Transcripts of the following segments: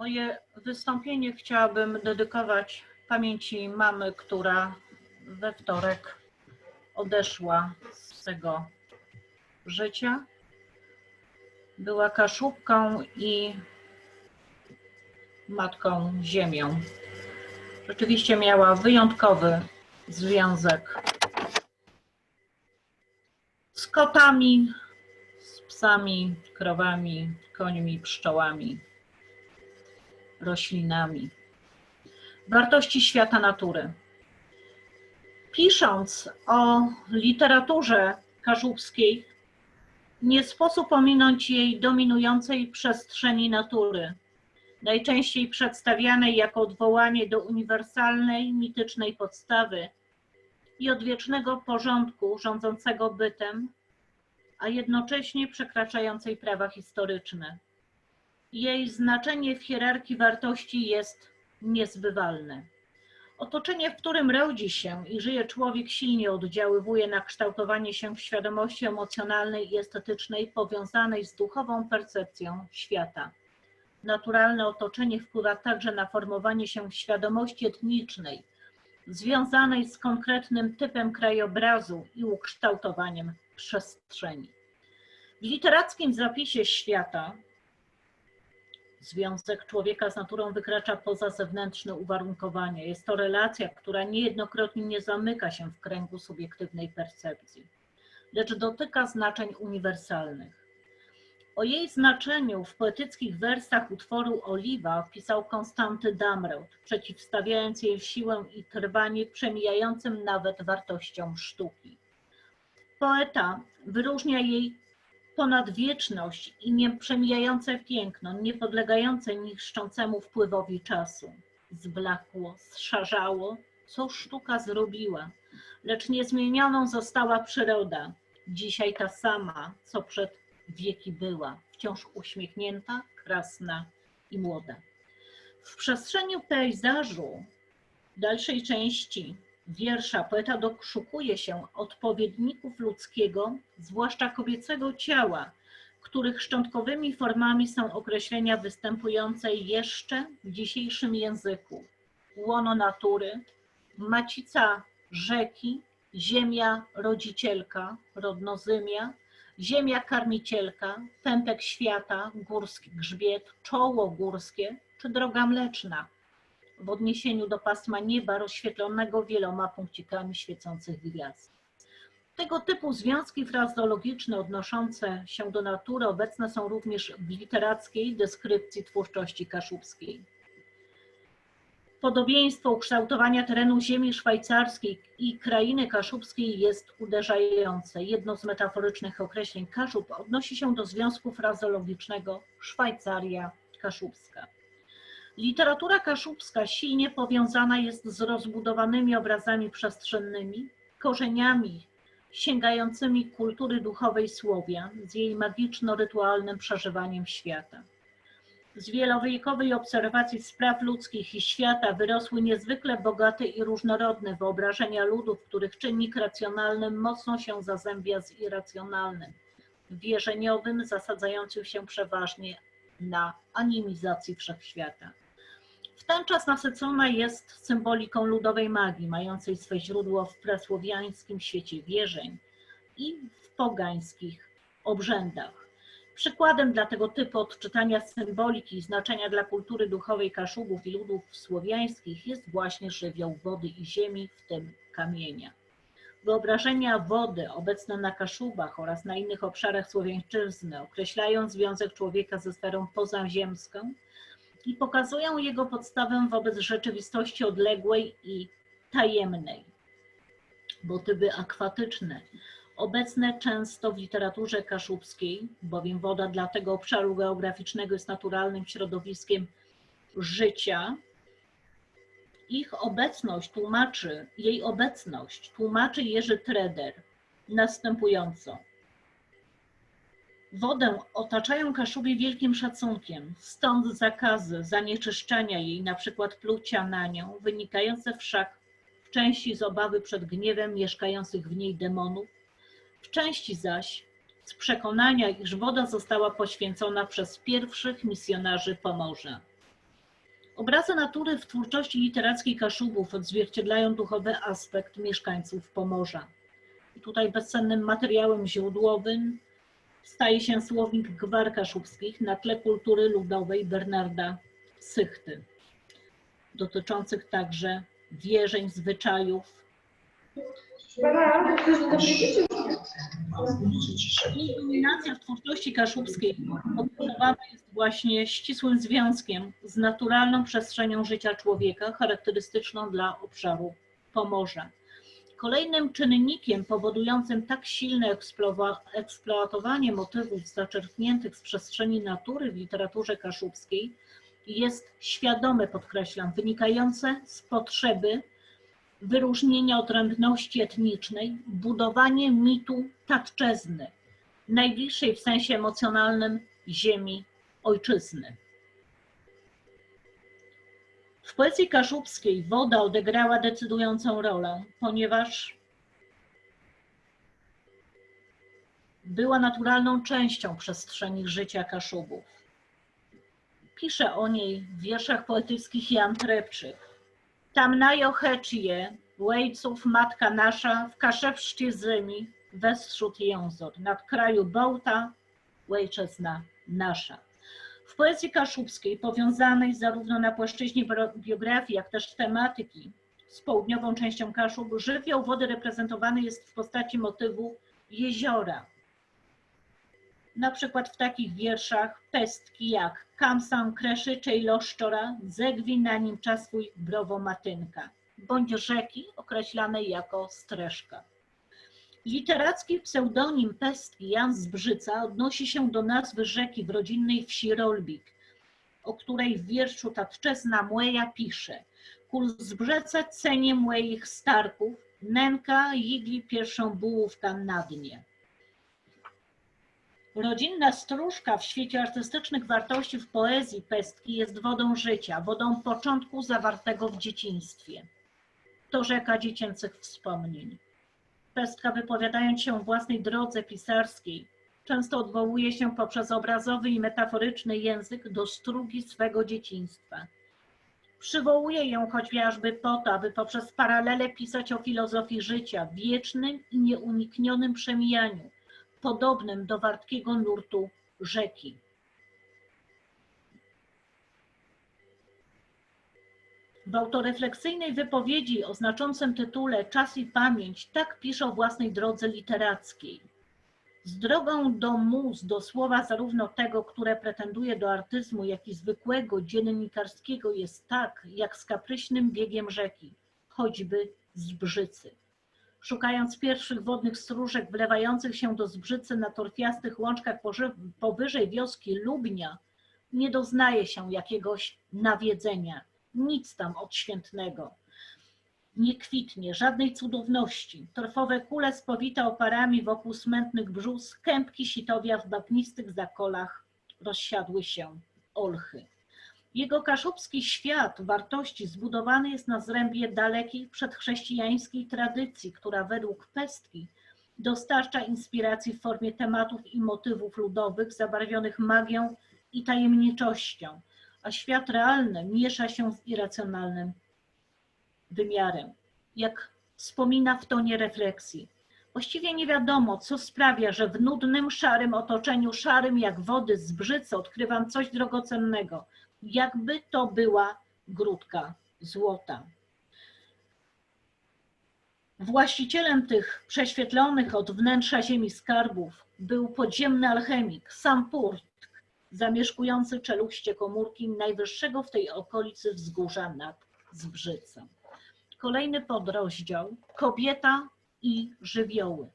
Moje wystąpienie chciałabym dedykować pamięci mamy, która we wtorek odeszła z tego życia. Była kaszubką i matką ziemią. Rzeczywiście miała wyjątkowy związek z kotami, z psami, krowami, końmi, pszczołami, roślinami. Wartości świata natury. Pisząc o literaturze kaszubskiej, nie sposób ominąć jej dominującej przestrzeni natury, najczęściej przedstawianej jako odwołanie do uniwersalnej, mitycznej podstawy i odwiecznego porządku rządzącego bytem, a jednocześnie przekraczającej prawa historyczne. Jej znaczenie w hierarchii wartości jest niezbywalne. Otoczenie, w którym rodzi się i żyje człowiek, silnie oddziaływuje na kształtowanie się świadomości emocjonalnej i estetycznej powiązanej z duchową percepcją świata. Naturalne otoczenie wpływa także na formowanie się świadomości etnicznej, związanej z konkretnym typem krajobrazu i ukształtowaniem przestrzeni. W literackim zapisie świata związek człowieka z naturą wykracza poza zewnętrzne uwarunkowania. Jest to relacja, która niejednokrotnie nie zamyka się w kręgu subiektywnej percepcji, lecz dotyka znaczeń uniwersalnych. O jej znaczeniu w poetyckich wersach utworu Oliwa pisał Konstanty Damrot, przeciwstawiając jej siłę i trwanie przemijającym nawet wartościom sztuki. Poeta wyróżnia jej ponadwieczność i nieprzemijające piękno, niepodlegające niszczącemu wpływowi czasu. Zblakło, zszarzało, co sztuka zrobiła, lecz niezmienioną została przyroda, dzisiaj ta sama, co przed wieki była, wciąż uśmiechnięta, krasna i młoda. W przestrzeni pejzażu dalszej części wiersza poeta doszukuje się odpowiedników ludzkiego, zwłaszcza kobiecego ciała, których szczątkowymi formami są określenia występujące jeszcze w dzisiejszym języku. Łono natury, macica rzeki, ziemia rodzicielka, rodnozymia, ziemia karmicielka, pępek świata, górski grzbiet, czoło górskie czy droga mleczna w odniesieniu do pasma nieba rozświetlonego wieloma punkcikami świecących gwiazd. Tego typu związki frazeologiczne odnoszące się do natury obecne są również w literackiej deskrypcji twórczości kaszubskiej. Podobieństwo ukształtowania terenu ziemi szwajcarskiej i krainy kaszubskiej jest uderzające. Jedno z metaforycznych określeń Kaszub odnosi się do związku frazeologicznego Szwajcaria Kaszubska. Literatura kaszubska silnie powiązana jest z rozbudowanymi obrazami przestrzennymi, korzeniami sięgającymi kultury duchowej Słowian, z jej magiczno-rytualnym przeżywaniem świata. Z wielowiekowej obserwacji spraw ludzkich i świata wyrosły niezwykle bogate i różnorodne wyobrażenia ludów, których czynnik racjonalny mocno się zazębia z irracjonalnym, wierzeniowym, zasadzającym się przeważnie na animizacji wszechświata. W ten czas nasycona jest symboliką ludowej magii, mającej swe źródło w prasłowiańskim świecie wierzeń i w pogańskich obrzędach. Przykładem dla tego typu odczytania symboliki i znaczenia dla kultury duchowej Kaszubów i ludów słowiańskich jest właśnie żywioł wody i ziemi, w tym kamienia. Wyobrażenia wody obecne na Kaszubach oraz na innych obszarach Słowiańszczyzny określają związek człowieka ze sferą pozaziemską i pokazują jego podstawę wobec rzeczywistości odległej i tajemnej. Motywy akwatyczne, obecne często w literaturze kaszubskiej, bowiem woda dla tego obszaru geograficznego jest naturalnym środowiskiem życia, ich obecność tłumaczy, jej obecność tłumaczy Jerzy Treder następująco. Wodę otaczają Kaszubie wielkim szacunkiem, stąd zakazy zanieczyszczania jej, na przykład plucia na nią, wynikające wszak w części z obawy przed gniewem mieszkających w niej demonów, w części zaś z przekonania, iż woda została poświęcona przez pierwszych misjonarzy Pomorza. Obrazy natury w twórczości literackiej Kaszubów odzwierciedlają duchowy aspekt mieszkańców Pomorza. I tutaj bezcennym materiałem źródłowym staje się słownik gwar kaszubskich na tle kultury ludowej Bernarda Sychty, dotyczących także wierzeń, zwyczajów. Dominacja w twórczości kaszubskiej obudowana jest właśnie ścisłym związkiem z naturalną przestrzenią życia człowieka, charakterystyczną dla obszaru Pomorza. Kolejnym czynnikiem powodującym tak silne eksploatowanie motywów zaczerpniętych z przestrzeni natury w literaturze kaszubskiej jest świadome, podkreślam, wynikające z potrzeby wyróżnienia odrębności etnicznej, budowanie mitu tatczezny, najbliższej w sensie emocjonalnym ziemi ojczyzny. W poezji kaszubskiej woda odegrała decydującą rolę, ponieważ była naturalną częścią przestrzeni życia Kaszubów. Pisze o niej w wierszach poetyckich Jan Trepczyk. Tam najocheczje, łejców matka nasza, w kaszewszcie ziemi, westrzód jęzor, nad kraju Bołta, łejczyzna nasza. W poezji kaszubskiej, powiązanej zarówno na płaszczyźnie biografii, jak też tematyki z południową częścią Kaszub, żywioł wody reprezentowany jest w postaci motywu jeziora. Na przykład w takich wierszach pestki jak Kam sam kreszyczej loszczora, zegwi na nim czas swój browo matynka, bądź rzeki określanej jako streszka. Literacki pseudonim Pestki Jan z Brzyca odnosi się do nazwy rzeki w rodzinnej wsi Rolbik, o której w wierszu Tatczezna Młeja pisze Kul z Brzeca cenie młeich starków, nęka jigli pierwszą bułówka na dnie. Rodzinna stróżka w świecie artystycznych wartości w poezji Pestki jest wodą życia, wodą początku zawartego w dzieciństwie. To rzeka dziecięcych wspomnień. Pestka, wypowiadając się o własnej drodze pisarskiej, często odwołuje się poprzez obrazowy i metaforyczny język do strugi swego dzieciństwa. Przywołuje ją chociażby po to, aby poprzez paralele pisać o filozofii życia, wiecznym i nieuniknionym przemijaniu, podobnym do wartkiego nurtu rzeki. W autorefleksyjnej wypowiedzi o znaczącym tytule Czas i pamięć tak pisze o własnej drodze literackiej. Z drogą do mus, do słowa zarówno tego, które pretenduje do artyzmu, jak i zwykłego, dziennikarskiego jest tak, jak z kapryśnym biegiem rzeki, choćby z Brzycy. Szukając pierwszych wodnych stróżek wlewających się do Zbrzycy na torfiastych łączkach powyżej wioski Lubnia, nie doznaje się jakiegoś nawiedzenia, nic tam odświętnego. Nie kwitnie, żadnej cudowności. Torfowe kule spowite oparami wokół smętnych brzus, kępki sitowia w bagnistych zakolach rozsiadły się olchy. Jego kaszubski świat wartości zbudowany jest na zrębie dalekiej przedchrześcijańskiej tradycji, która według Pestki dostarcza inspiracji w formie tematów i motywów ludowych zabarwionych magią i tajemniczością, a świat realny miesza się z irracjonalnym wymiarem. Jak wspomina w tonie refleksji. Właściwie nie wiadomo, co sprawia, że w nudnym, szarym otoczeniu, szarym jak wody z brzycy, odkrywam coś drogocennego, jakby to była grudka złota. Właścicielem tych prześwietlonych od wnętrza ziemi skarbów był podziemny alchemik, sam Purt, zamieszkujący czeluście komórki najwyższego w tej okolicy wzgórza nad Zbrzycą. Kolejny podrozdział Kobieta i żywioły.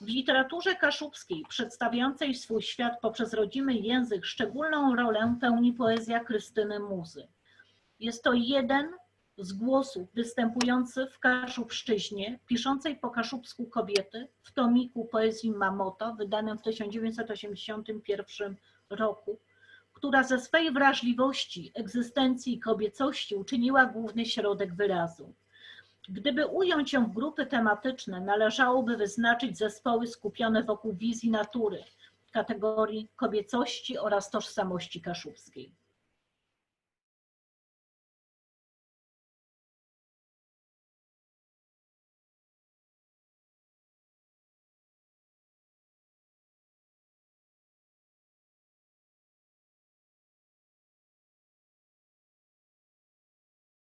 W literaturze kaszubskiej, przedstawiającej swój świat poprzez rodzimy język, szczególną rolę pełni poezja Krystyny Muzy. Jest to jeden z głosów występujący w Kaszubszczyźnie, piszącej po kaszubsku kobiety w tomiku poezji Mamota, wydanym w 1981 roku, która ze swej wrażliwości, egzystencji i kobiecości uczyniła główny środek wyrazu. Gdyby ująć ją w grupy tematyczne, należałoby wyznaczyć zespoły skupione wokół wizji natury, kategorii kobiecości oraz tożsamości kaszubskiej.